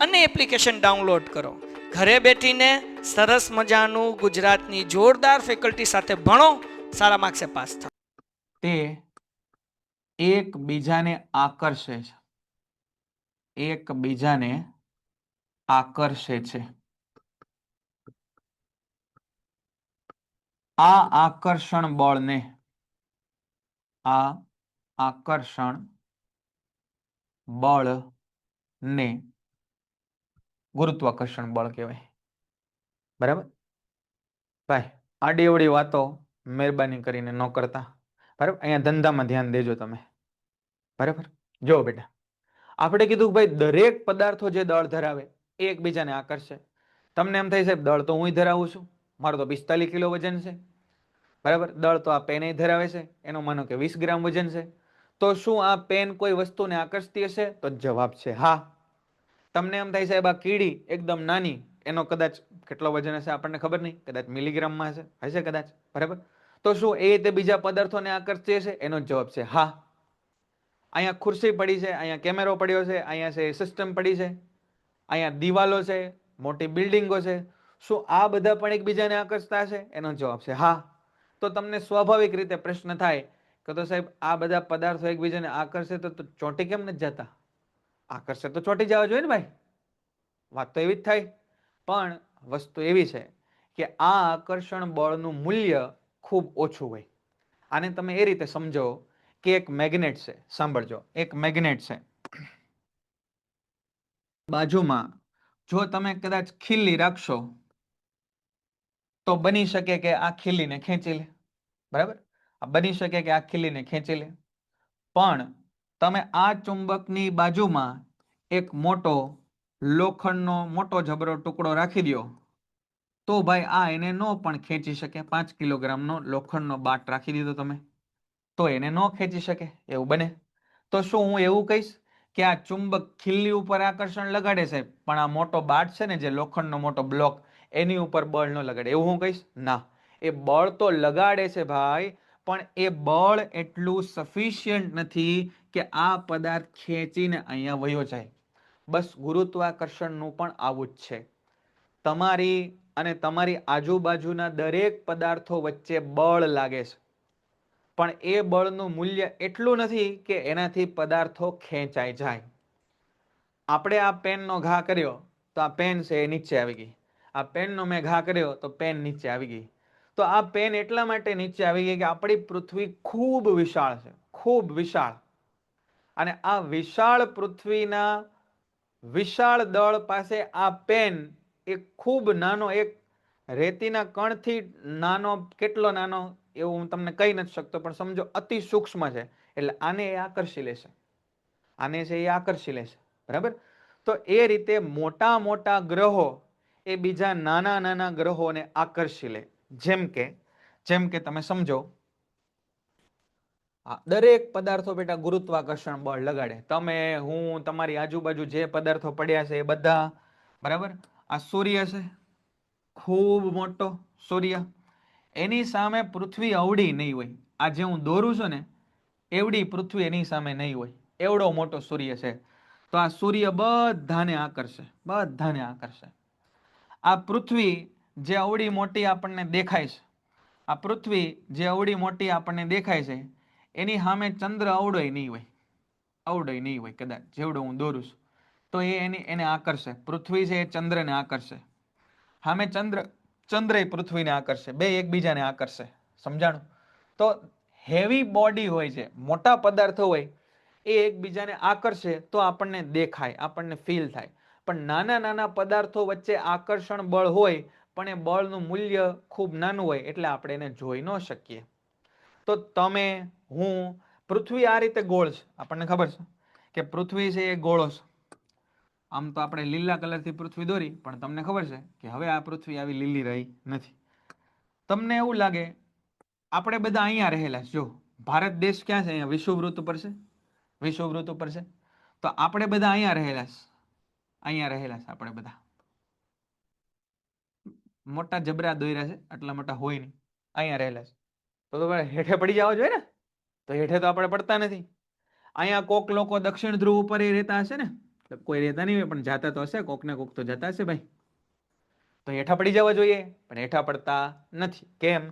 અને application download કરો. ઘરે બેઠીને સરસ મજાનું ગુજરાતની જોરદાર ફેકલ્ટી સાથે ભણો, સારા માર્ક્સે પાસ થાઓ તે એકબીજાને આકર્ષે છે. એકબીજાને આકર્ષે છે. આ આકર્ષણ બળને, આ આકર્ષણ બળને ગુરુત્વાકર્ષણ બળ કહેવાય. બરાબર? ભાઈ, આડીઅવળી વાતો મહેરબાની કરીને ન કરતા. બરાબર? અહીંયા ધંધામાં ધ્યાન દેજો તમે. બરાબર? જો બેટા, આપણે કીધું ભાઈ, દરેક પદાર્થો જે દળ ધરાવે, એ એકબીજાને આકર્ષે. તમને એમ થાય, સાહેબ, દળ તો હું ધરાવું છું. મારું તો પિસ્તાલીસ કિલો વજન છે. બરાબર? દળ તો આ પેન ધરાવે છે. એનો માનો કે વીસ ગ્રામ વજન છે. તો શું આ પેન કોઈ વસ્તુને આકર્ષતી હશે? તો જવાબ છે, હા. તમને એમ થાય સાહેબ આ કીડી એકદમ નાની. એનો કદાચ કેટલો વજન હશે આપણને ખબર નહીં, કદાચ મિલીગ્રામમાં હશે હશે કદાચ, બરાબર? તો શું એ તે બીજા પદાર્થોને આકર્ષે હશે એનો જવાબ છે, હા. અહીંયા ખુરશી પડી છે, અહીંયા કેમેરો પડ્યો છે, અહીંયા છે સિસ્ટમ પડી છે, અહીંયા દિવાલો છે, મોટી બિલ્ડિંગો છે. શું આ બધા પણ એકબીજાને આકર્ષતા હશે? એનો જવાબ છે, હા. તો તમને સ્વાભાવિક રીતે પ્રશ્ન થાય કે તો સાહેબ, આ બધા પદાર્થો એકબીજાને આકર્ષે તો ચોંટી કેમ નથી જતા? આકર્ષે તો ચોંટી જવા જોઈએ ને ભાઈ. વાત તો એવી જ થાય. પણ વસ્તુ એવી છે કે આ આકર્ષણ બળનું મૂલ્ય ખૂબ ઓછું હોય. આને તમે એ રીતે સમજો કે એક મેગ્નેટ છે. સાંભળજો. એક મેગ્નેટ છે. બાજુમાં જો તમે કદાચ ખીલ્લી રાખશો તો બની શકે કે આ ખીલ્લીને ખેંચી લે. બરાબર? બની શકે કે આ ખીલ્લીને ખેંચી લે. પણ તમે આ ચુંબકની બાજુમાં એક મોટો લોખંડનો મોટો જબરો ટુકડો રાખી દો તો ભાઈ આ એને ન પણ ખેંચી શકે. પાંચ કિલોગ્રામનો લોખંડનો બાટ રાખી દીધો તમે. તો એને ન ખેંચી શકે. એવું બને. તો શું હું એવું કહીશ કે આ ચુંબક ખીલ્લી ઉપર આકર્ષણ લગાડે છે? પણ આ મોટો બાટ છે ને જે લોખંડનો મોટો બ્લોક, એની ઉપર બળ ન લગાડે. એવું હું કહીશ? ના. એ બળ તો લગાડે છે ભાઈ, પણ એ બળ એટલું સફિશિયન્ટ નથી કે આ પદાર્થ ખેંચીને અહીંયા વયો જાય. બસ ગુરુત્વાકર્ષણનું પણ આવું જ છે. તમારી અને તમારી આજુબાજુના દરેક પદાર્થો વચ્ચે બળ લાગે છે. પણ એ બળનું મૂલ્ય એટલું નથી કે એનાથી પદાર્થો ખેંચાઈ જાય. આપણે આ પેનનો ઘા કર્યો તો આ પેન છે એ નીચે આવી ગઈ. આ પેનનો મેં ઘા કર્યો તો પેન નીચે આવી ગઈ. તો આ પેન એટલા માટે નીચે આવી ગઈ કે આપણી પૃથ્વી ખૂબ વિશાળ છે. ખૂબ વિશાળ. અને આ વિશાળ પૃથ્વીના વિશાળ દળ પાસે આ પેન એ ખૂબ નાનો એક રેતીના કણથી નાનો, કેટલો નાનો એવું હું તમને કહી નથી શકતો, પણ સમજો અતિ સૂક્ષ્મ છે. એટલે આને એ આકર્ષી લેશે. આને છે એ આકર્ષી લેશે. બરાબર? તો એ રીતે મોટા મોટા ગ્રહો એ બીજા નાના નાના ગ્રહોને આકર્ષી લે. જેમ કે જેમ કે તમે સમજો દરેક પદાર્થો બેટા ગુરુત્વાકર્ષણ બળ લગાડે. તમે, હું, તમારી આજુબાજુ જે પદાર્થો પડ્યા છે એ બધા, બરાબર? આ સૂર્ય છે, ખૂબ મોટો સૂર્ય. એની સામે પૃથ્વી અવડી નહીં હોય. આ જે હું દોરું છું ને, એવડી પૃથ્વી એની સામે નહીં હોય. એવડો મોટો સૂર્ય છે. તો આ સૂર્ય બધાને આકર્ષે બધાને આકર્ષે. આ પૃથ્વી જે અવડી મોટી આપણને દેખાય છે. આ પૃથ્વી જે અવડી મોટી આપણને દેખાય છે એની સામે ચંદ્ર અવડોય નહીં હોય. અવડોય નહીં હોય કદાચ, જેવડો હું દોરું છું. તો એ એની, એને આકર્ષે. પૃથ્વી છે એ ચંદ્રને આકર્ષે. સામે ચંદ્ર ચંદ્ર એ પૃથ્વીને આકર્ષે. બે એકબીજાને આકર્ષે. સમજાણું? તો હેવી બોડી હોય છે, મોટા પદાર્થો હોય, એ એકબીજાને આકર્ષે તો આપણને દેખાય, આપણને ફીલ થાય. પણ નાના નાના પદાર્થો વચ્ચે આકર્ષણ બળ હોય, પણ એ બળનું મૂલ્ય ખૂબ નાનું હોય, એટલે આપણે એને જોઈ ન શકીએ. તો તમે, હું, પૃથ્વી આ રીતે ગોળ છે. આપણને ખબર છે કે પૃથ્વી છે એ ગોળો છે. આમ તો આપણે લીલા કલરથી પૃથ્વી દોરી, પણ તમને ખબર છે કે હવે આ પૃથ્વી આવી લીલી રહી નથી. તમને એવું લાગે, આપણે બધા અહીંયા રહેલા. જો, ભારત દેશ ક્યાં છે? અહીંયા વિષુવવૃત્ત ઉપર છે? વિષુવવૃત્ત ઉપર છે? તો આપણે બધા અહીંયા રહેલા અહીંયા રહેલા છે આપણે બધા. મોટા જબરા દોર્યા છે, આટલા મોટા હોય નહીં. અહીંયા રહેલા છે. તો તમે હેઠે પડી જવા જોઈએ ને? તો હેઠે તો આપણે પડતા નથી. અહીંયા કોક લોકો દક્ષિણ ધ્રુવ ઉપર એ રહેતા હશે ને? કોઈ રહેતા નહીં હોય, પણ જાતા તો હશે કોક ને કોક તો જતા હશે ભાઈ. તો હેઠા પડી જવા જોઈએ, પણ હેઠા પડતા નથી. કેમ?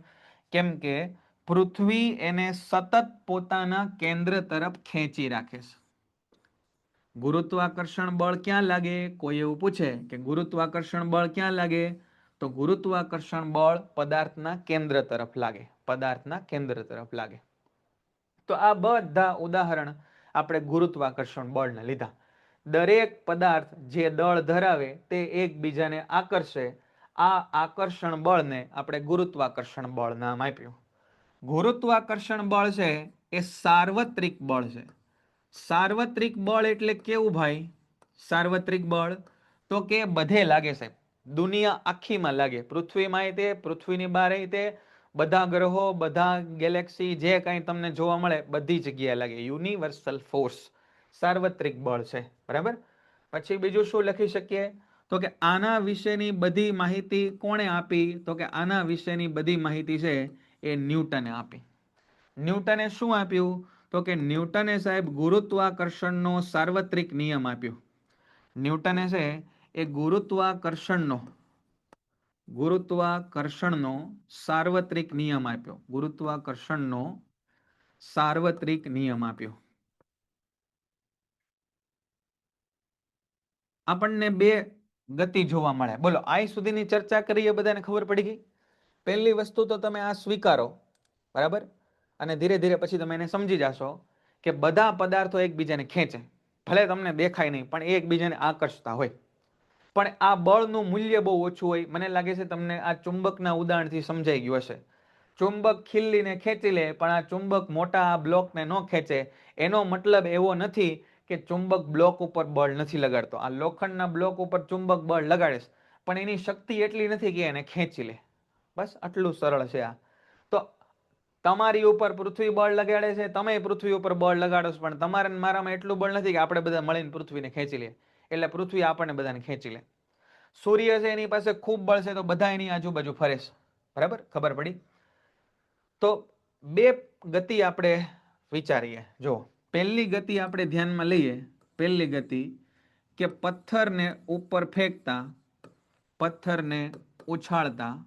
કેમ કે પૃથ્વી એને સતત પોતાના કેન્દ્ર તરફ ખેંચી રાખે છે. ગુરુત્વાકર્ષણ બળ ક્યાં લાગે? કોઈ એવું પૂછે કે ગુરુત્વાકર્ષણ બળ ક્યાં લાગે? તો ગુરુત્વાકર્ષણ બળ પદાર્થના કેન્દ્ર તરફ લાગે, પદાર્થના કેન્દ્ર તરફ લાગે. તો આ બધા ઉદાહરણ આપણે ગુરુત્વાકર્ષણ બળને લીધા. દરેક પદાર્થ જે દળ ધરાવે તે એકબીજાને આકર્ષે. આ આકર્ષણ બળને આપણે ગુરુત્વાકર્ષણ બળ નામ આપ્યું. ગુરુત્વાકર્ષણ બળ છે એ સાર્વત્રિક બળ છે. સાર્વત્રિક બળ એટલે કેવું ભાઈ? સાર્વત્રિક બળ તો કે બધે લાગે સાહેબ. દુનિયા આખીમાં લાગે. પૃથ્વીમાં તે, પૃથ્વીની બહાર તે, બધા ગ્રહો, બધા ગેલેક્સી જે કાંઈ તમને જોવા મળે, બધી જગ્યાએ લાગે. યુનિવર્સલ ફોર્સ સાર્વત્રિક બળ છે. બરાબર? પછી બીજું શું લખી શકીએ? તો કે આના વિશેની બધી માહિતી કોણે આપી? તો કે આના વિશેની બધી માહિતી છે એ ન્યૂટને આપી. ન્યૂટને શું આપ્યું? તો કે ન્યૂટને સાહેબ ગુરુત્વાકર્ષણનો સાર્વત્રિક નિયમ આપ્યો. ન્યૂટને છે એ ગુરુત્વાકર્ષણનો ગુરુત્વાકર્ષણનો સાર્વત્રિક નિયમ આપ્યો. ગુરુત્વાકર્ષણનો સાર્વત્રિક નિયમ આપ્યો. આપણને બે ગતિ જોવા મળે. બોલો, આઈ સુધીની ચર્ચા કરીએ બધાને ખબર પડી ગઈ? પહેલી વસ્તુ તો તમે આ સ્વીકારો, બરાબર? અને ધીરે ધીરે પછી તમે એને સમજી જાશો કે બધા પદાર્થો એકબીજાને ખેંચે. ભલે તમને દેખાય નહીં, પણ એકબીજાને આકર્ષતા હોય. પણ આ બળનું મૂલ્ય બહુ ઓછું હોય. મને લાગે છે તમને આ ચુંબકના ઉદાહરણથી સમજાઈ ગયું હશે. ચુંબક ખીલ્લીને ખેંચી લે, પણ આ ચુંબક મોટા આ બ્લોકને ન ખેંચે. એનો મતલબ એવો નથી કે ચુંબક બ્લોક ઉપર બળ નથી લગાડતો. આ લોખંડના બ્લોક ઉપર ચુંબક બળ લગાડીશ પણ એની શક્તિ એટલી નથી કે એને ખેંચી લે. બસ આટલું સરળ છે આ. તો તમારી ઉપર પૃથ્વી બળ લગાડે છે. તમે પૃથ્વી ઉપર બળ લગાડો પણ તમારે મારામાં એટલું બળ નથી કે આપણે બધા મળીને પૃથ્વીને ખેંચી લઈએ. એટલે પૃથ્વી આપણને બધાને ખેંચી લે. સૂર્ય છે એની પાસે ખૂબ બળ છે તો બધા એની આજુબાજુ ફરે છે. બરાબર? ખબર પડી? તો બે ગતિ આપણે વિચારીએ. જો, પહેલી ગતિ આપણે ધ્યાનમાં લઈએ. પહેલી ગતિ કે પથ્થરને ઉપર ફેંકતા, પથ્થરને ઉછાળતા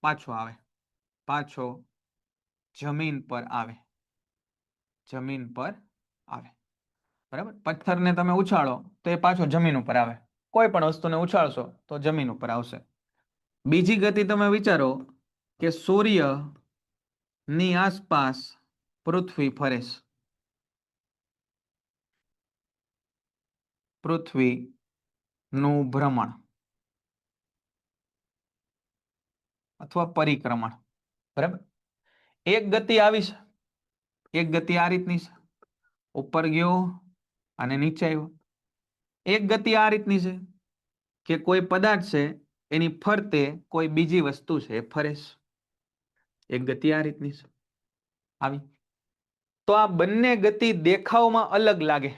પાછો આવે. પાછો જમીન પર આવે. જમીન પર આવે. બરાબર? પથ્થરને તમે ઉછાળો, તો એ પાછો જમીન ઉપર આવે. કોઈ પણ વસ્તુને ઉછાળશો, તો જમીન ઉપર આવશે. બીજી ગતિ તમે વિચારો કે સૂર્યની આસપાસ પૃથ્વી ફરે છે. પૃથ્વી નું ભ્રમણ અથવા પરિક્રમણ. બરાબર? એક ગતિ આવી છે. એક ગતિ આ રીતની છે. ઉપર ગયો અને નીચે આવ્યો. એક ગતિ આ રીતની છે કે કોઈ પદાર્થ છે, એની ફરતે કોઈ બીજી વસ્તુ છે, એ ફરે છે. એક ગતિ આ રીતની છે. આવી. તો આ બંને ગતિ દેખાવમાં અલગ લાગે.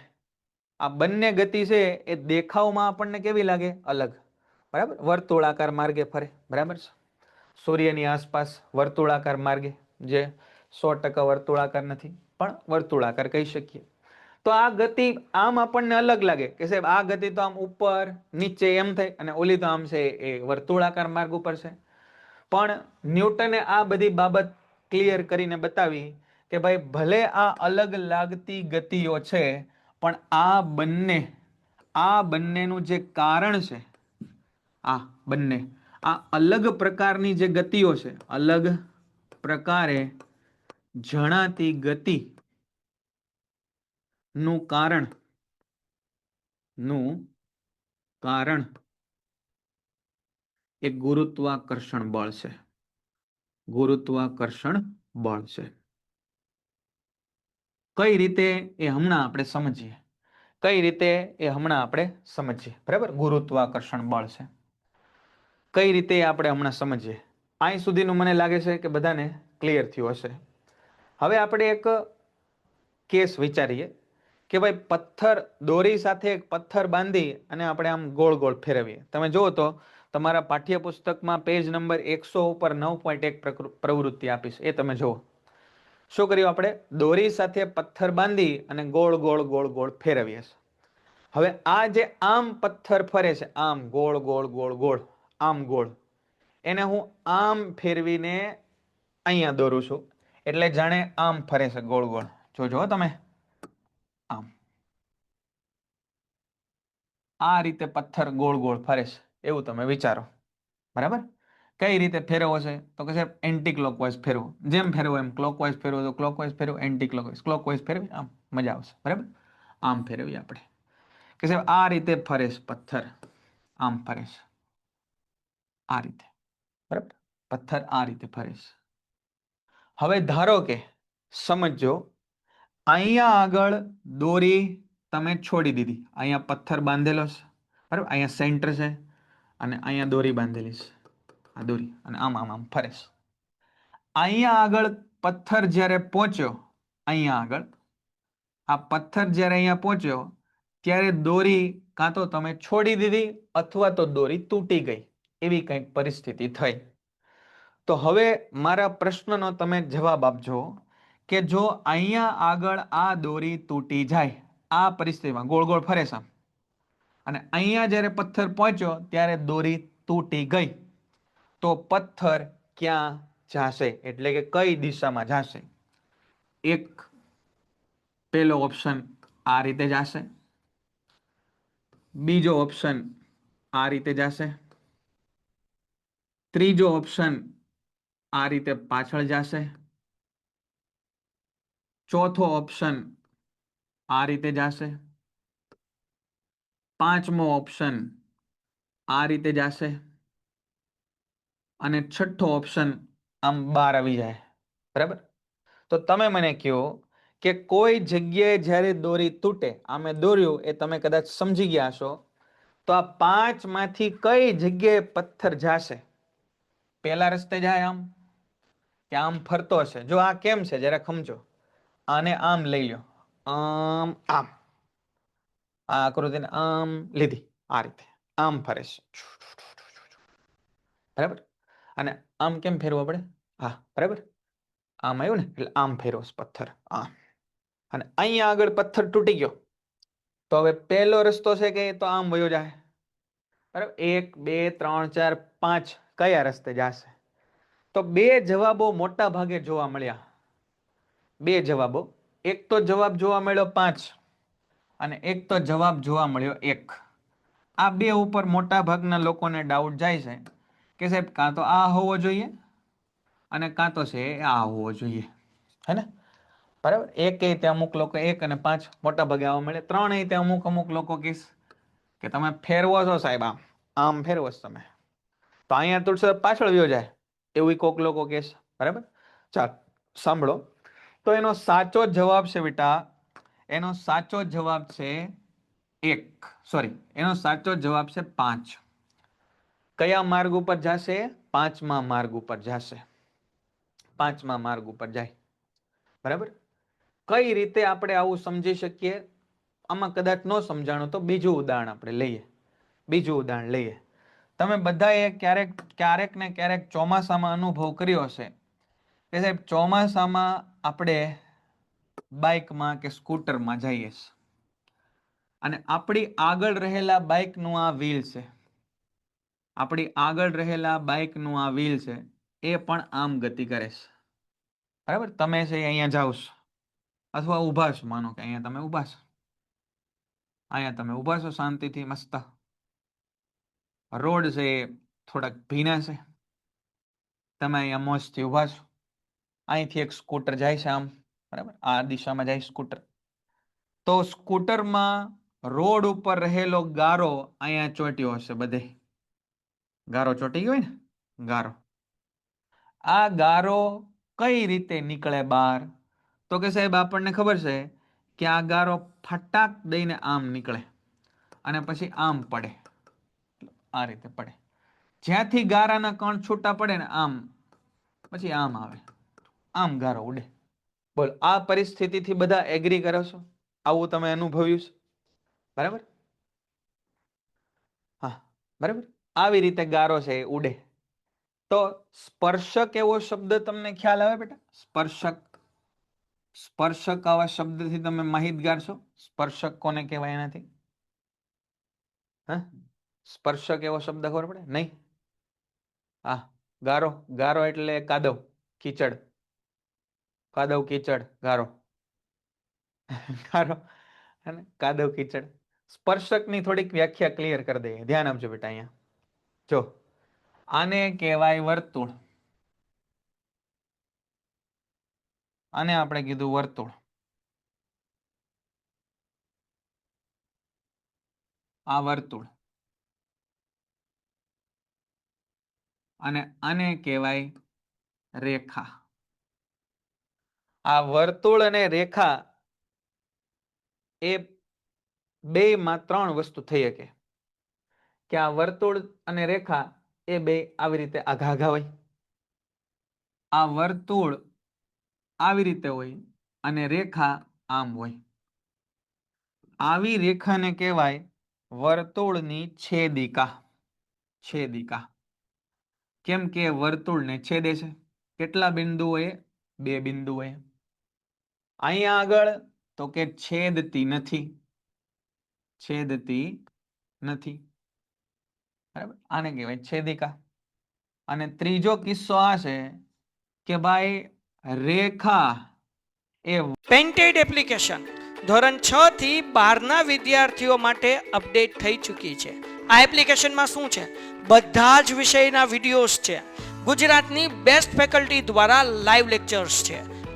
આ બંને ગતિ છે, એ દેખાવમાં આપણને કેવી લાગે? અલગ. બરાબર? વર્તુળાકાર માર્ગે ફરે. બરાબર છે? સૂર્યની આસપાસ વર્તુળાકાર માર્ગે, જે સો ટકા વર્તુળાકાર નથી, પણ વર્તુળાકાર કહી શકીએ. તો આ ગતિ આમ આપણને અલગ લાગે કે સાહેબ, આ ગતિ તો આમ ઉપર, નીચે એમ થાય અને ઓલી તો આમ છે એ વર્તુળાકાર માર્ગ ઉપર છે. પણ ન્યૂટને આ બધી બાબત ક્લિયર કરીને બતાવી કે ભાઈ, ભલે આ અલગ લાગતી ગતિઓ છે, પણ આ બંને, આ બંનેનું જે કારણ છે, આ બંને, આ અલગ પ્રકારની જે ગતિઓ છે, અલગ પ્રકારે જણાતી ગતિ નું કારણ. નું કારણ. એ ગુરુત્વાકર્ષણ બળ છે. ગુરુત્વાકર્ષણ બળ છે. કઈ રીતે એ હમણાં આપણે સમજીએ? કઈ રીતે એ હમણાં આપણે સમજીએ? બરાબર? ગુરુત્વાકર્ષણ બળ છે. કઈ રીતે આપણે હમણાં સમજીએ? અહીં સુધીનું મને લાગે છે કે બધાને ક્લિયર થયું હશે. હવે આપણે એક કેસ વિચારીએ. કે ભાઈ પથ્થર, દોરી સાથે એક પથ્થર બાંધી અને આપણે આમ ગોળ ગોળ ફેરવીએ. તમે જુઓ તો તમારા પાઠ્યપુસ્તકમાં પેજ નંબર એકસો ઉપર નવ પોઈન્ટ એક પ્રવૃત્તિ આપીશ એ તમે જુઓ. શું કર્યું આપણે? દોરી સાથે પથ્થર બાંધી અને ગોળ ગોળ ગોળ ગોળ ફેરવીએ હવે આ જે આમ પથ્થર ફરે છે, આમ ગોળ ગોળ ગોળ ગોળ, આમ ગોળ, એને હું આમ ફેરવીને અહીંયા દોરું છું. એટલે જાણે આમ ફરે છે ગોળ ગોળ. જોજો તમે આમ આ રીતે પથ્થર ગોળ ગોળ ફરે છે, એવું તમે વિચારો. બરાબર? કઈ રીતે ફેરવો છે? તો કે સાહેબ એન્ટી ક્લોકવાઇઝ ફેરવો. જેમ ફેરવો એમ ક્લોકવાઇઝ ફેરવો, તો ક્લોકવાઇઝ ફેરવો એન્ટી ક્લોકવાઇઝ ક્લોકવાઇઝ ફેરવી, આમ મજા આવશે. બરાબર? આમ ફેરવી આપણે. કે સાહેબ, આ રીતે ફરે છે પથ્થર. આમ ફરે છે. આ રીતે. બરાબર? પથ્થર આ રીતે ફરે છે. હવે ધારો કે સમજો અહીંયા આગળ દોરી તમે છોડી દીધી. અહીંયા પથ્થર બાંધેલો છે. બરાબર? અહીંયા સેન્ટર છે અને અહીંયા દોરી બાંધેલી છે. આ દોરી અને આમ આમ આમ ફરે અહીંયા આગળ પથ્થર જ્યારે પહોંચ્યો, અહીંયા આગળ, આ પથ્થર જ્યારે અહીંયા પહોંચ્યો, ત્યારે દોરી કાં તો તમે છોડી દીધી અથવા તો દોરી તૂટી ગઈ. એવી કંઈક પરિસ્થિતિ થઈ. તો હવે મારા પ્રશ્નનો તમે જવાબ આપજો કે જો અહીંયા આગળ આ દોરી તૂટી જાય આ પરિસ્થિતિમાં ગોળ ગોળ ફરે છે. અને અહીંયા જ્યારે પથ્થર પહોંચ્યો, ત્યારે દોરી તૂટી ગઈ. તો પથ્થર ક્યાં જાશે? એટલે કે કઈ દિશામાં જાશે? એક પેલો ઓપ્શન આ રીતે જાશે. બીજો ઓપ્શન આ રીતે જાશે. ત્રીજો ઓપ્શન આ રીતે પાછળ જાશે. ચોથો ઓપ્શન આ રીતે જાશે. પાંચમો ઓપ્શન આ રીતે જાશે. અને છઠ્ઠો ઓપ્શન આમ બહાર આવી જાય. બરાબર? તો તમે મને કહો કે કોઈ જગ્યાએ જ્યારે દોરી તૂટે, આ મેં દોર્યું, એ તમે કદાચ સમજી ગયા હશો, તો આ પાંચમાંથી કઈ જગ્યાએ પથ્થર જાશે? પહેલા રસ્તે જાય આમ? કે આમ ફરતો હશે? જો આ કેમ છે જરા સમજો. આને આમ લઈ લો. આમ આમ. આ આકૃતિને આમ લીધી. આ રીતે. આમ ફરે છે. બરાબર? અને આમ કેમ ફેરવો પડે? હા, બરાબર? આમ આવ્યું ને, એટલે આમ ફેરવો પથ્થર. આમ અને અહીંયા આગળ પથ્થર તૂટી ગયો. તો હવે પહેલો રસ્તો છે કે તો આમ વયો જાય. બરાબર? એક, બે, ત્રણ, ચાર, પાંચ. કયા રસ્તે જશે? તો બે જવાબો મોટા ભાગે જોવા મળ્યા. બે જવાબો. એક તો જવાબ જોવા મળ્યો પાંચ અને એક તો જવાબ જોવા મળ્યો એક. આ બે ઉપર મોટા ભાગના લોકોને ડાઉટ જાય છે કે સાહેબ, કાં તો આ હોવો જોઈએ અને કાં તો છે આ હોવો જોઈએ. હે ને? બરાબર? એક એ તે અમુક લોકો એક અને પાંચ મોટા ભાગે આવવા મળે. ત્રણ એ તે અમુક અમુક લોકો કહીશ કે તમે ફેરવો છો સાહેબ આમ. આમ ફેરવો છો તમે. તો અહીંયા તુલસી પાછળ વ્યો જાય. એવું કોક લોકો કહેશે બરાબર? ચાલ, સાંભળો. તો એનો સાચો જવાબ છે બેટા. એનો સાચો જવાબ છે એક. સોરી એનો સાચો જવાબ છે પાંચ. કયા માર્ગ ઉપર જશે? પાંચમા માર્ગ ઉપર જશે. પાંચમા માર્ગ ઉપર જાય. બરાબર? કઈ રીતે આપણે આવું સમજી શકીએ? આમાં કદાચ ન સમજાણું તો બીજું ઉદાહરણ આપણે લઈએ. બીજું ઉદાહરણ લઈએ. તમે બધાએ ક્યારેક ક્યારેક ને ક્યારેક ચોમાસામાં અનુભવ કર્યો હશે. કે સાહેબ, ચોમાસામાં આપણે બાઇકમાં કે સ્કૂટરમાં જઈએ અને આપણી આગળ રહેલા બાઇકનું આ વ્હીલ છે. આપણી આગળ રહેલા બાઇકનું આ વ્હીલ છે, એ પણ આમ ગતિ કરે છે. બરાબર? તમે છે અહીંયા જાઓ છો. અથવા ઊભા છો, માનો કે અહીંયા તમે ઊભા છો. અહીંયા તમે ઊભા છો શાંતિથી, મસ્ત. રોડ છે એ થોડાક ભીના છે. તમે અહીંયા મોજથી ઊભા છો. અહીંથી એક સ્કૂટર જાય છે આમ, બરાબર? આ દિશામાં જાય સ્કૂટર. તો સ્કૂટરમાં રોડ ઉપર રહેલો ગારો અહીંયા ચોટ્યો હશે બધે. ગારો ચોટી ગયો ને? ગારો. આ ગારો કઈ રીતે નીકળે બહાર? તો કે સાહેબ, આપણને ખબર છે કે આ ગારો ફટાક દઈને આમ નીકળે અને પછી આમ પડે. આ રીતે પડે. જ્યાંથી ગારાના કણ છૂટા પડે ને આમ, પછી આમ આવે. આમ ગારો ઉડે. બોલ, આ પરિસ્થિતિથી બધા એગ્રી કરો છો? આવું તમે અનુભવ્યું છે? બરાબર? હા, બરાબર? આવી રીતે ગારો છે એ ઉડે. તો સ્પર્શક એવો શબ્દ તમને ખ્યાલ આવે બેટા? સ્પર્શક. સ્પર્શક આવા શબ્દથી તમે માહિતગાર છો સ્પર્શક કોને કહેવાય એનાથી? હા? સ્પર્શક એવો શબ્દ ખબર પડે? નહીં? હા, ગારો. ગારો એટલે કાદવ, કીચડ. કાદવ કીચડ, ગારો. ગારો અને કાદવ કીચડ. સ્પર્શકની થોડીક વ્યાખ્યા ક્લિયર કરી દઈએ. ધ્યાન આપજો બેટા અહીંયા. જો, આને કહેવાય વર્તુળ. આને આપણે કીધું વર્તુળ. આ વર્તુળ. અને આને કહેવાય રેખા. આ વર્તુળ અને રેખા એ બે માં ત્રણ વસ્તુ થઈ શકે. કે આ વર્તુળ અને રેખા એ બે આવી રીતે આઘા આઘા હોય. આ વર્તુળ આવી રીતે હોય અને રેખા આમ હોય. આવી રેખાને કહેવાય વર્તુળની છેદિકા. છેદિકા. કેમ કે વર્તુળને છેદે છે. કેટલા બિંદુઓએ? બે બિંદુઓએ. અહીંયા આગળ તો કે છેદતી નથી. છેદતી નથી. બરાબર? આને કહેવાય છેદિકા. અને ત્રીજો કિસ્સો આ છે કે ભાઈ રેખા એ પેન્ટેડ એપ્લિકેશન ધોરણ છ થી બારના વિદ્યાર્થીઓ માટે અપડેટ થઈ ચૂકી છે. આ એપ્લિકેશનમાં શું છે? બધા જ વિષયના વિડીયોઝ છે. ગુજરાતની બેસ્ટ ફેકલ્ટી દ્વારા લાઈવ લેક્ચર્સ છે.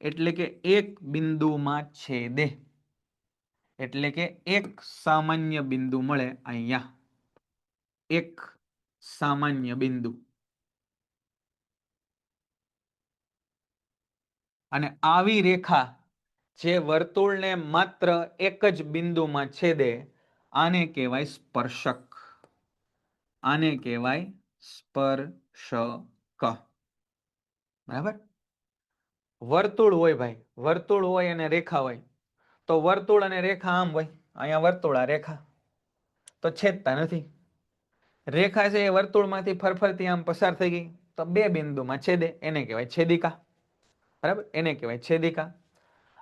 એટલે કે એક બિંદુમાં છેદે. એટલે કે એક સામાન્ય બિંદુ મળે અહીંયા. એક સામાન્ય બિંદુ. અને આવી રેખા જે વર્તુળને માત્ર એક જ બિંદુમાં છેદે, આને કહેવાય સ્પર્શક. આને કહેવાય સ્પર્શક. બરાબર? વર્તુળ હોય ભાઈ, વર્તુળ હોય અને રેખા હોય. તો વર્તુળ અને રેખા આમ હોય. અહીંયા વર્તુળ, આ રેખા. તો છેદતા નથી. રેખા છે એ વર્તુળમાંથી ફરફરતી આમ પસાર થઈ ગઈ. તો બે બિંદુમાં છેદે. એને કહેવાય છેદિકા. બરાબર? એને કહેવાય છેદિકા.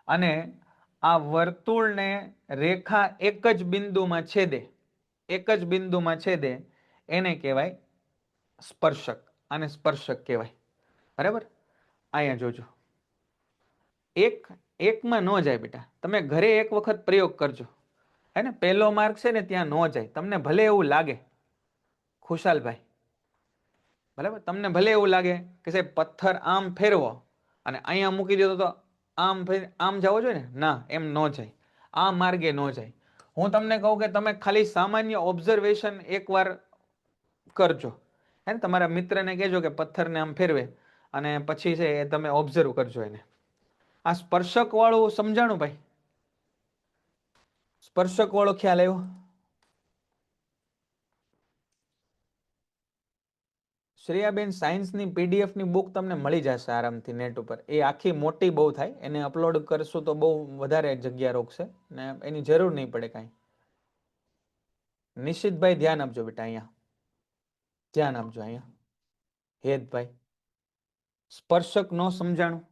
અને આ વર્તુળને રેખા એક જ બિંદુમાં છેદે. એક જ બિંદુમાં છેદે. એને કહેવાય સ્પર્શક. આને સ્પર્શક કહેવાય. બરાબર? અહીંયા જોજો. એક, એકમાં ન જાય બેટા. તમે ઘરે એક વખત પ્રયોગ કરજો. હે ને પહેલો માર્ક છે ને ત્યાં ન જાય. તમને ભલે એવું લાગે. ખુશાલભાઈ. બરાબર? તમને ભલે એવું લાગે કે સાહેબ પથ્થર આમ ફેરવો અને અહીંયા મૂકી દીધો તો આમ આમ જવો જોઈએ ને? ના, એમ ન જાય. આ માર્ગે ન જાય. હું તમને કહું કે તમે ખાલી સામાન્ય ઓબ્ઝર્વેશન એકવાર કરજો. હે ને તમારા મિત્રને કહેજો કે પથ્થરને આમ ફેરવે અને પછી છે એ તમે ઓબ્ઝર્વ કરજો એને. આ સ્પર્શક વાળું સમજાણું ભાઈ. સ્પર્શક વાળો ખ્યાલ આવ્યો? શ્રેયાબેન સાયન્સની પીડીએફની બુક તમને મળી જશે આરામથી નેટ ઉપર. એ આખી મોટી બહુ થાય. એને અપલોડ કરશો તો બહુ વધારે જગ્યા રોકશે. ને એની જરૂર નહીં પડે કાંઈ. નિશ્ચિતભાઈ ધ્યાન આપજો બેટા અહીંયા. ધ્યાન આપજો અહીંયા. હેતભાઈ. સ્પર્શક ન સમજાણું.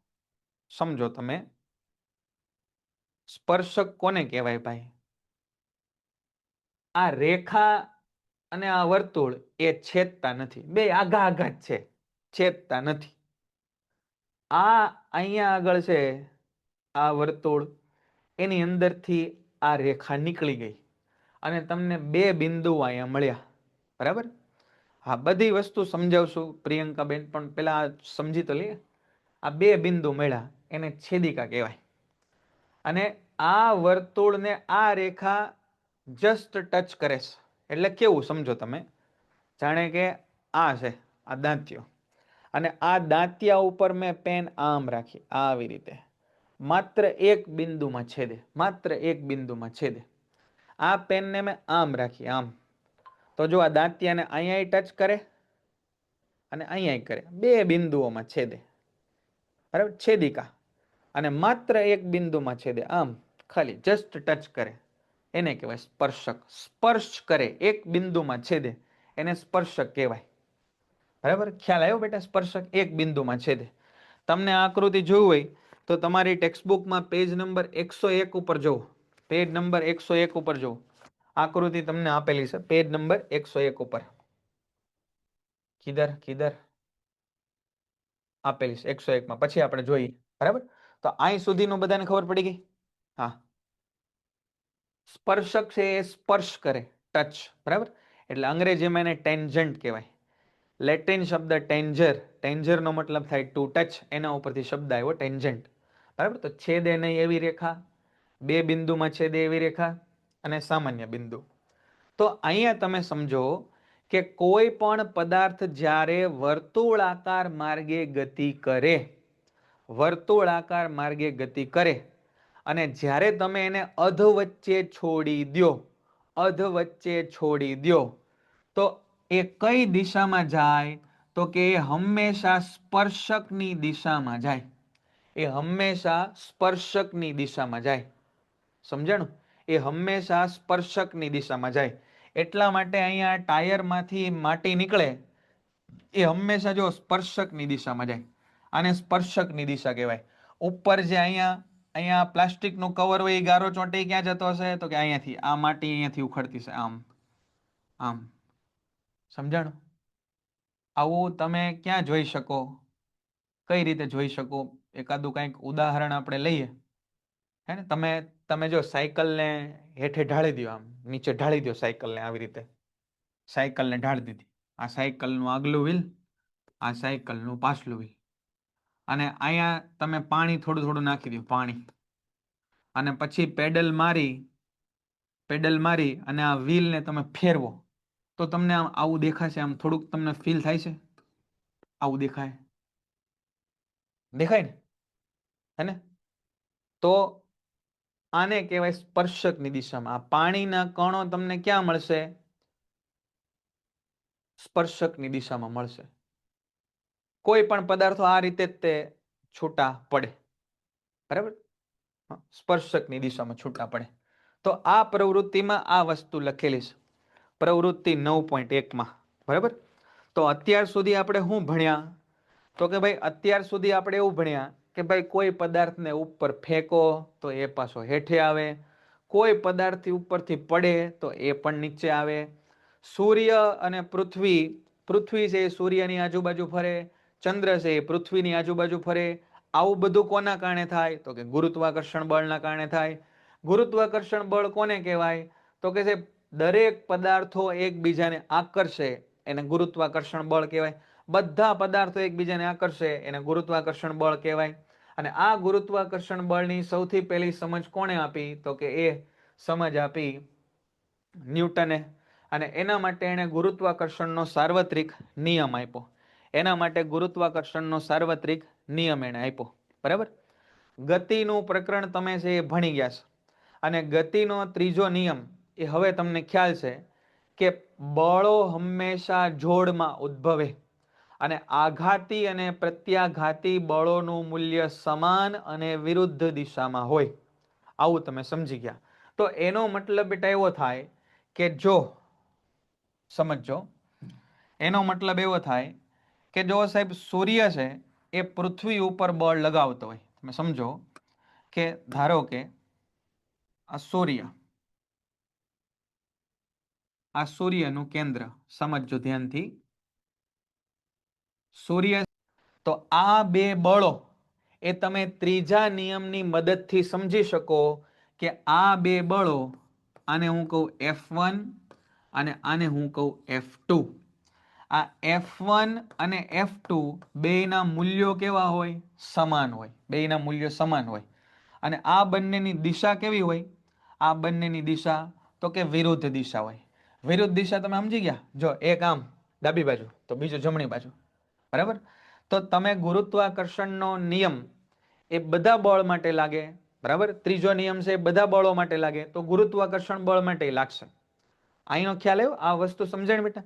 સમજો તમે. સ્પર્શક કોને કહેવાય ભાઈ? આ રેખા અને આ વર્તુળ એ છેદતા નથી. બે આઘા આઘા જ છે. છેદતા નથી. આ અહીંયા આગળ છે, આ વર્તુળ. એની અંદરથી આ રેખા નીકળી ગઈ. અને તમને બે બિંદુ અહીંયા મળ્યા. બરાબર? હા, બધી વસ્તુ સમજાવશું. પ્રિયંકાબેન પણ પેલા સમજી તો લઈએ આ બે બિંદુ મળ્યા, એને છેદિકા કહેવાય. અને આ વર્તુળને આ રેખા જસ્ટ ટચ કરે છે. એટલે કેવું સમજો તમે? જાણે કે આ છે, આ દાંત્યો અને આ દાંતિયા ઉપર મેં પેન આમ રાખી, આવી રીતે. માત્ર એક બિંદુમાં છેદે, માત્ર એક બિંદુમાં છેદે. આ પેનને મેં આમ રાખી, આમ. તો જો આ દાંતિયાને અહીંયા ટચ કરે અને અહીંયા કરે, બે બિંદુઓમાં છેદે. બરાબર? છેદિકા. અને માત્ર એક બિંદુમાં છેદે. આમ, ખાલી જસ્ટ ટચ કરે. એને કહેવાય સ્પર્શક. સ્પર્શ કરે. એક બિંદુમાં છેદે. એને સ્પર્શક કહેવાય. બરાબર? ખ્યાલ આવ્યો બેટા? સ્પર્શક એક બિંદુમાં છેદે. તમને આ આકૃતિ જોવું હોય, તો તમારી ટેક્સ્ટબુકમાં પેજ નંબર એકસો એક ઉપર જુઓ. પેજ નંબર એકસો એક ઉપર જુઓ. આકૃતિ તમને આપેલી છે. પેજ નંબર એકસો એક ઉપર. કિધર કિધર. આપેલી છે, એકસો એકમાં. પછી આપણે જોઈએ, બરાબર? તો અહીં સુધીનું બધાને ખબર પડી ગઈ? હા. સ્પર્શક છે એ સ્પર્શ કરે, ટચ, બરાબર? એટલે અંગ્રેજીમાં એને ટેન્જન્ટ કહેવાય. લેટિન શબ્દ ટેન્જર, ટેન્જરનો મતલબ થાય ટુ ટચ એના ઉપરથી શબ્દ આવ્યો ટેન્જન્ટ. બરાબર? તો છેદે નહીં એવી રેખા, બે બિંદુમાં છેદે એવી રેખા અને સામાન્ય બિંદુ. તો અહીંયા તમે સમજો કે કોઈ પણ પદાર્થ જ્યારે વર્તુળાકાર માર્ગે ગતિ કરે, વર્તુળાકાર માર્ગે ગતિ કરે અને જ્યારે તમે એને અધ વચ્ચે છોડી દો અધ વચ્ચે છોડી દો તો એ કઈ દિશામાં જાય? તો કે એ હંમેશા સ્પર્શકની દિશામાં જાય. એ હંમેશા સ્પર્શકની દિશામાં જાય. સમજણ? એ હંમેશા સ્પર્શકની દિશામાં જાય. એટલા માટે અહીંયા ટાયરમાંથી માટી નીકળે, એ હંમેશા જો સ્પર્શકની દિશામાં જાય, આને સ્પર્શકની દિશા કહેવાય. ઉપર જે અહીંયા અહીંયા પ્લાસ્ટિકનું કવર હોય એ ગારો ચોંટી ક્યાં જતો હશે? તો કે અહીંયાથી, આ માટી અહીંયાથી ઉખડતી છે આમ આમ. સમજાણું? આવું તમે ક્યાં જોઈ શકો? કઈ રીતે જોઈ શકો? એકાદું કંઈક ઉદાહરણ આપણે લઈએ. હે ને? તમે તમે જો સાયકલને હેઠે ઢાળી દો આમ, નીચે ઢાળી દો સાયકલને આવી રીતે. સાયકલને ઢાળી દીધી. આ સાયકલનું આગલું વ્હીલ, આ સાયકલનું પાછલું વ્હીલ. અને અહીંયા તમે પાણી થોડું થોડું નાખી દો પાણી. અને પછી પેડલ મારી પેડલ મારી અને આ વ્હીલને તમે ફેરવો. તો તમને આમ આવું દેખાશે, આમ થોડુંક તમને ફીલ થાય છે? આવું દેખાય? દેખાય ને? હે ને? તો આને કહેવાય સ્પર્શકની દિશામાં. પાણીના કણો તમને ક્યાં મળશે? સ્પર્શકની દિશામાં મળશે. કોઈ પણ પદાર્થો આ રીતે તે છૂટા પડે. બરાબર? સ્પર્શકની દિશામાં છૂટા પડે. તો આ પ્રવૃત્તિમાં આ વસ્તુ લખેલી છે. પ્રવૃત્તિ નવ પોઈન્ટ એકમાં બરાબર? તો અત્યાર સુધી આપણે શું ભણ્યા? તો કે ભાઈ, અત્યાર સુધી આપણે એવું ભણ્યા કે ભાઈ કોઈ પદાર્થને ઉપર ફેંકો તો એ પાછો હેઠે આવે. કોઈ પદાર્થ ઉપરથી પડે તો એ પણ નીચે આવે. સૂર્ય અને પૃથ્વી પૃથ્વી છે એ સૂર્યની આજુબાજુ ફરે, ચંદ્ર છે એ પૃથ્વીની આજુબાજુ ફરે. આવું બધું કોના કારણે થાય? તો કે ગુરુત્વાકર્ષણ બળના કારણે થાય. ગુરુત્વાકર્ષણ બળ કોને કહેવાય? તો કે છે દરેક પદાર્થો એકબીજાને આકર્ષે. એને ગુરુત્વાકર્ષણ બળ કહેવાય. બધા પદાર્થો એકબીજાને આકર્ષે, એને ગુરુત્વાકર્ષણ બળ કહેવાય. અને આ ગુરુત્વાકર્ષણ બળની સૌથી પહેલી સમજ કોણે આપી? તો કે એ સમજ આપી ન્યૂટને. અને એના માટે એણે ગુરુત્વાકર્ષણનો સાર્વત્રિક નિયમ આપ્યો. એના માટે ગુરુત્વાકર્ષણનો સાર્વત્રિક નિયમ એણે આપ્યો. બરાબર? ગતિનું પ્રકરણ તમે છે એ ભણી ગયા છો. અને ગતિનો ત્રીજો નિયમ એ હવે તમને ખ્યાલ છે કે બળો હંમેશા જોડમાં ઉદ્ભવે. અને આઘાતી અને પ્રત્યાઘાતી બળોનું મૂલ્ય સમાન અને વિરુદ્ધ દિશામાં હોય. આવું તમે સમજી ગયા. તો એનો મતલબ બેટા એવો થાય કે જો સમજો એનો મતલબ એવો થાય કે જો સાહેબ સૂર્ય છે એ પૃથ્વી ઉપર બળ લગાવતો હોય. તમે સમજો કે ધારો કે આ સૂર્ય, આ સૂર્યનું કેન્દ્ર, સમજજો ધ્યાનથી. સૂર્ય તો આ બે બળો એ તમે ત્રીજા નિયમની મદદથી સમજી શકો કે આ બે બળો આને હું કહું એફ વન અને આને હું કહું એફ ટુ આ એફ વન અને એફ ટુ બેયના મૂલ્યો કેવા હોય? સમાન હોય. બેયના મૂલ્યો સમાન હોય. અને આ બંનેની દિશા કેવી હોય? આ બંનેની દિશા તો કે વિરુદ્ધ દિશા હોય. વિરુદ્ધ દિશા તમે સમજી ગયા? જો એક આમ ડાબી બાજુ, તો બીજું જમણી બાજુ. બરાબર? તો તમે ગુરુત્વાકર્ષણનો નિયમ એ બધા બળ માટે લાગે, બરાબર? ત્રીજો નિયમ છે એ બધા બળો માટે લાગે, તો ગુરુત્વાકર્ષણ બળ માટે લાગશે. અહીંનો ખ્યાલ આવ્યો? આ વસ્તુ સમજણ બેટા?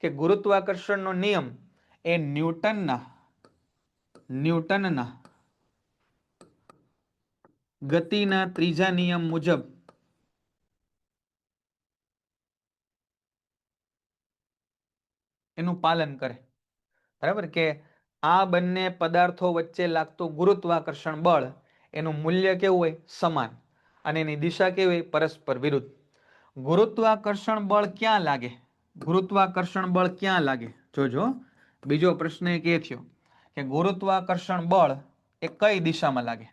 કે ગુરુત્વાકર્ષણનો નિયમ એ ન્યૂટનના ન્યૂટનના ગતિના ત્રીજા નિયમ મુજબ એનું પાલન કરે. બરાબર? કે આ બંને પદાર્થો વચ્ચે લાગતું ગુરુત્વાકર્ષણ બળ એનું મૂલ્ય કેવું હોય? સમાન. અને એની દિશા કેવી હોય? પરસ્પર વિરુદ્ધ. ગુરુત્વાકર્ષણ બળ ક્યાં લાગે? ગુરુત્વાકર્ષણ બળ ક્યાં લાગે? જોજો. બીજો પ્રશ્ન એક એ થયો કે ગુરુત્વાકર્ષણ બળ એ કઈ દિશામાં લાગે?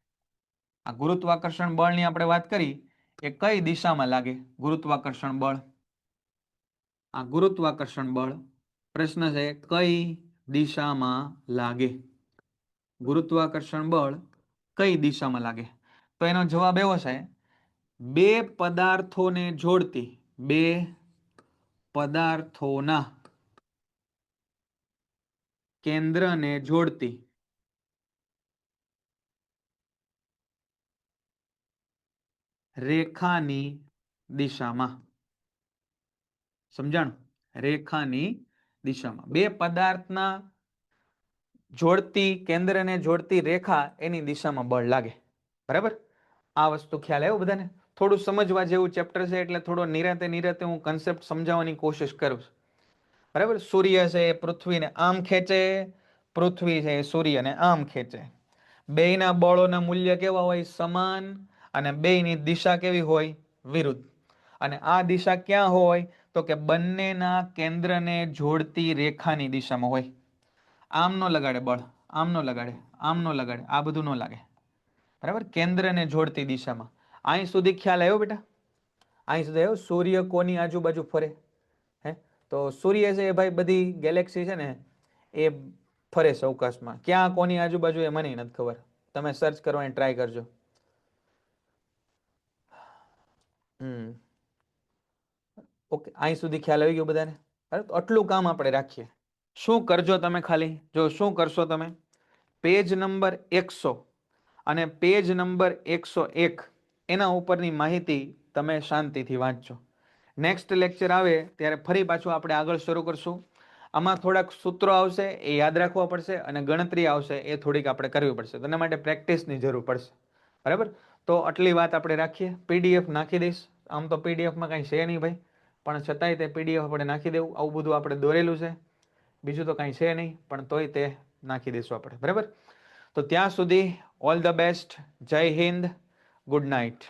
આ ગુરુત્વાકર્ષણ બળની આપણે વાત કરી. એ કઈ દિશામાં લાગે ગુરુત્વાકર્ષણ બળ? આ ગુરુત્વાકર્ષણ બળ પ્રશ્ન છે કઈ દિશામાં લાગે. ગુરુત્વાકર્ષણ બળ કઈ દિશામાં લાગે? તો એનો જવાબ એવો છે, બે પદાર્થોને જોડતી, બે પદાર્થોના કેન્દ્રને જોડતી. રેખાની દિશામાં. સમજાણું? રેખાની દિશામાં. બે પદાર્થના જોડતી, કેન્દ્રને જોડતી રેખા એની દિશામાં બળ લાગે. બરાબર? આ વસ્તુ ખ્યાલ આવ્યો બધાને? થોડું સમજવા જેવું ચેપ્ટર છે એટલે થોડો નિરાતે નિરાતે હું કન્સેપ્ટ સમજાવવાની કોશિશ કરું છું. બરાબર? સૂર્ય છે એ પૃથ્વીને આમ ખેંચે, પૃથ્વી છે એ સૂર્યને આમ ખેંચે. બેયના બળોના મૂલ્ય કેવા હોય? સમાન. અને બેયની દિશા કેવી હોય? વિરુદ્ધ. અને આ દિશા ક્યાં હોય? તો કે બંનેના કેન્દ્રને જોડતી રેખાની દિશામાં હોય. આમ નો લગાડે બળ, આમ નો લગાડે, આમ નો લગાડે, આ બધું ન લાગે. બરાબર? કેન્દ્રને જોડતી દિશામાં. અહીં સુધી ખ્યાલ આવ્યો બેટા? અહીં સુધી આવ્યો? સૂર્ય કોની આજુબાજુ ફરે? હે? તો સૂર્ય છે એ ભાઈ બધી ગેલેક્સી છે ને, એ ફરે છે અવકાશમાં ક્યાં કોની આજુબાજુ એ મને નથી ખબર. તમે સર્ચ કરવાની ટ્રાય કરજો. હમ. ઓકે, અહીં સુધી ખ્યાલ આવી ગયો બધાને? બરાબર આટલું કામ આપણે રાખીએ. શું કરજો તમે ખાલી? જો શું કરશો તમે? પેજ નંબર એકસો અને પેજ નંબર એકસો એક, એના ઉપરની માહિતી તમે શાંતિથી વાંચજો. નેક્સ્ટ લેક્ચર આવે ત્યારે ફરી પાછું આપણે આગળ શરૂ કરશું. આમાં થોડાક સૂત્રો આવશે, એ યાદ રાખવા પડશે અને ગણતરી આવશે, એ થોડીક આપણે કરવી પડશે. તેના માટે પ્રેક્ટિસની જરૂર પડશે. બરાબર? તો આટલી વાત આપણે રાખીએ. પીડીએફ નાખી દઈશ. આમ તો પીડીએફમાં કાંઈ છે નહીં ભાઈ. પણ છતાંય તે પીડીએફ આપણે નાખી દેવું. આવું બધું આપણે દોરેલું છે. બીજું તો કાંઈ છે નહીં, પણ તોય તે નાખી દઈશું આપણે. બરાબર? તો ત્યાં સુધી all the best, Jai Hind, good night.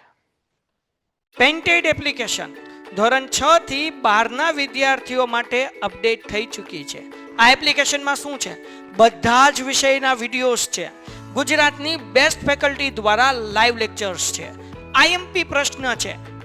Painted application ધોરણ છ થી બારના વિદ્યાર્થીઓ માટે અપડેટ થઈ ચૂકી છે. આ એપ્લિકેશનમાં શું છે? બધા જ વિષયના વિડીયોઝ છે. ગુજરાતની બેસ્ટ ફેકલ્ટી દ્વારા લાઈવ લેક્ચર્સ છે. આઈએમપી પ્રશ્ન છે.